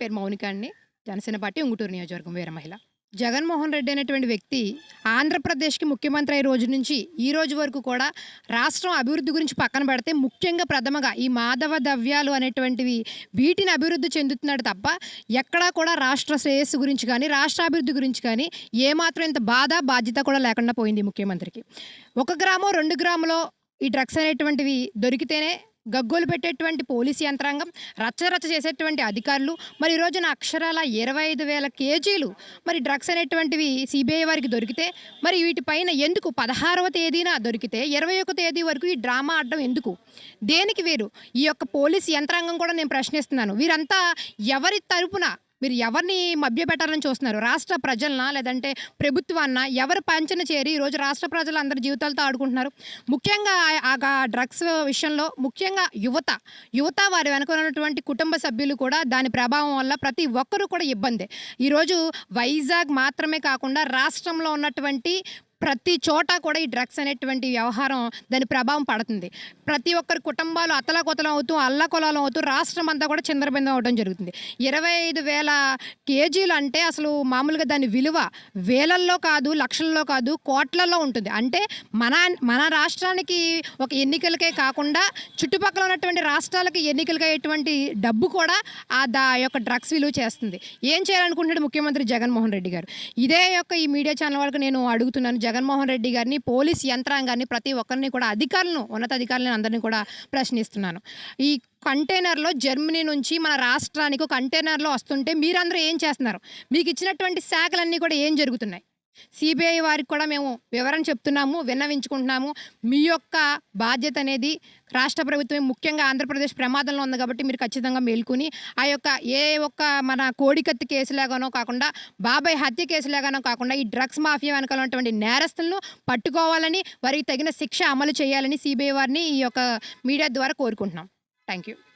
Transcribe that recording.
పేరు మౌనిక అండి. జనసేన పార్టీ ఉంగుటూరు నియోజకవర్గం వేరే మహిళ. జగన్మోహన్ రెడ్డి అనేటువంటి వ్యక్తి ఆంధ్రప్రదేశ్కి ముఖ్యమంత్రి అయ్యే రోజు నుంచి ఈ రోజు వరకు కూడా రాష్ట్రం అభివృద్ధి గురించి పక్కన పెడితే ముఖ్యంగా ప్రథమగా ఈ మాధవ ద్రవ్యాలు అనేటువంటివి వీటిని అభివృద్ధి చెందుతున్నాడు తప్ప ఎక్కడా కూడా రాష్ట్ర శ్రేయస్సు గురించి కానీ రాష్ట్ర అభివృద్ధి గురించి కానీ ఏమాత్రం ఇంత బాధ బాధ్యత కూడా లేకుండా పోయింది ముఖ్యమంత్రికి. ఒక గ్రామం రెండు గ్రాములో ఈ డ్రగ్స్ అనేటువంటివి దొరికితేనే గగ్గోలు పెట్టేటువంటి పోలీస్ యంత్రాంగం రచ్చరచ్చ చేసేటువంటి అధికారులు మరి ఈ రోజున అక్షరాల ఇరవై ఐదు వేల కేజీలు మరి డ్రగ్స్ అనేటువంటివి సిబిఐ వారికి దొరికితే మరి వీటిపైన ఎందుకు పదహారవ తేదీన దొరికితే ఇరవై ఒక తేదీ వరకు ఈ డ్రామా ఆడడం ఎందుకు? దేనికి వేరు? ఈ యొక్క పోలీస్ యంత్రాంగం కూడా నేను ప్రశ్నిస్తున్నాను. వీరంతా ఎవరి తరపున మీరు ఎవరిని మభ్యపెట్టాలని చూస్తున్నారు? రాష్ట్ర ప్రజలనా? లేదంటే ప్రభుత్వాన్న? ఎవరు పంచన చేరి ఈరోజు రాష్ట్ర ప్రజలు అందరి జీవితాలతో ఆడుకుంటున్నారు? ముఖ్యంగా ఆ- డ్రగ్స్ విషయంలో ముఖ్యంగా యువత యువత వారి వెనుక ఉన్నటువంటి కుటుంబ సభ్యులు కూడా దాని ప్రభావం వల్ల ప్రతి ఒక్కరూ కూడా ఇబ్బందే. ఈరోజు వైజాగ్ మాత్రమే కాకుండా రాష్ట్రంలో ఉన్నటువంటి ప్రతి చోట కూడా ఈ డ్రగ్స్ అనేటువంటి వ్యవహారం దాని ప్రభావం పడుతుంది. ప్రతి ఒక్కరి కుటుంబాలు అతలకొతలం అవుతూ అల్లకొలం అవుతూ రాష్ట్రం అంతా కూడా చిందరబిందం అవడం జరుగుతుంది. ఇరవై ఐదు వేల కేజీలు అంటే అసలు మామూలుగా దాని విలువ వేలల్లో కాదు లక్షల్లో కాదు కోట్లలో ఉంటుంది. అంటే మన మన రాష్ట్రానికి ఒక ఎన్నికలకే కాకుండా చుట్టుపక్కల ఉన్నటువంటి రాష్ట్రాలకి ఎన్నికలకి అయ్యేటువంటి డబ్బు కూడా ఆ దా యొక్క డ్రగ్స్ విలువ చేస్తుంది. ఏం చేయాలనుకుంటున్నాడు ముఖ్యమంత్రి జగన్మోహన్ రెడ్డి గారు? ఇదే యొక్క ఈ మీడియా ఛానల్ వాళ్ళకి నేను అడుగుతున్నాను జగన్మోహన్ రెడ్డి గారిని పోలీస్ యంత్రాంగాన్ని ప్రతి ఒక్కరిని కూడా అధికారులను ఉన్నతాధికారులను అందరినీ కూడా ప్రశ్నిస్తున్నాను. ఈ కంటైనర్లో జర్మనీ నుంచి మన రాష్ట్రానికి కంటైనర్లో వస్తుంటే మీరందరూ ఏం చేస్తున్నారు? మీకు ఇచ్చినటువంటి శాఖలన్నీ కూడా ఏం జరుగుతున్నాయి? సిబిఐ వారికి కూడా మేము వివరణ చెప్తున్నాము విన్నవించుకుంటున్నాము. మీ యొక్క బాధ్యత అనేది రాష్ట్ర ప్రభుత్వం ముఖ్యంగా ఆంధ్రప్రదేశ్ ప్రమాదంలో ఉంది కాబట్టి మీరు ఖచ్చితంగా మేల్కొని ఆ యొక్క ఏ ఒక్క మన కోడికత్తి కేసులాగానో కాకుండా బాబాయ్ హత్య కేసులాగానో కాకుండా ఈ డ్రగ్స్ మాఫియా వెనకాల ఉన్నటువంటి నేరస్తులను పట్టుకోవాలని వారికి తగిన శిక్ష అమలు చేయాలని సిబిఐ వారిని ఈ యొక్క మీడియా ద్వారా కోరుకుంటున్నాం. Thank you